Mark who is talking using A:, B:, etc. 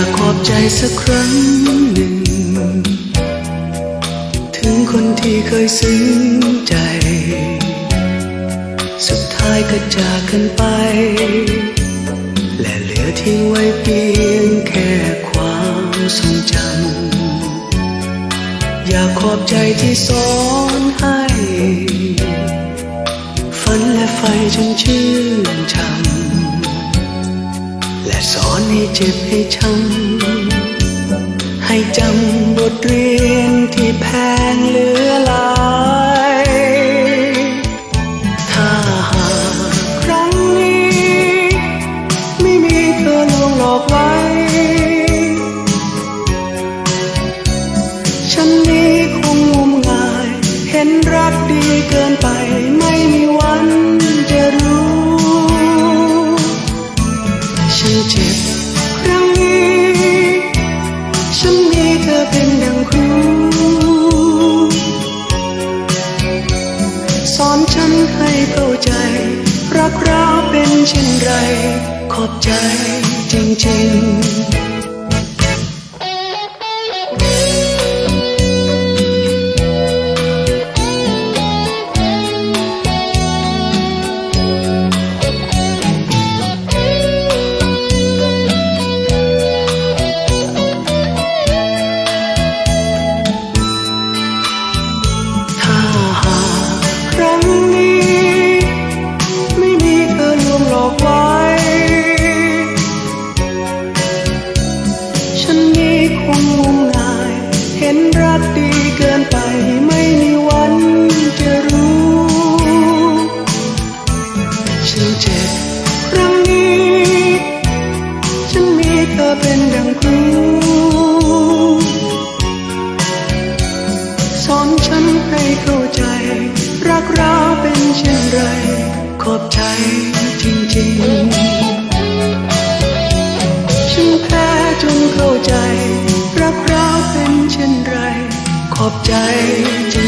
A: ากขอบใจสักครั้งหนึ่ง ถึงคนที่เคยซึ้งใจ สุดท้ายก็จากกันไป และเหลือทิ้งไว้เพียงแค่ความทรงจำอยากขอบใจที่สอนให้ ฝันและไฟจนชื่น และสอนให้เจ็บให้ช้ำให้จำบทเรียนที่แพงเหลือหลายถ้าหากครั้งนี้ ไม่มีเธอลวงหลอกไว้ ฉันนี้คงงมงาย เห็นรักดีเกิน ฉันเจ็บครั้งนี้ ฉันมีเธอเป็นดังครูสอนฉันให้เข้าใจ รักเราเป็นเช่นไร ขอบใจจริงๆ นี้คงงมงาย เห็นรักดีเกินไปไม่มีวันจะรู้ ฉันเจ็บครั้งนี้ ฉันมีเธอเป็นดังครูสอนฉันให้เข้าใจ รักเราเป็นเช่นไร ขอบใจ เข้าใจ รักเราเป็นเช่นไร ขอบใจจ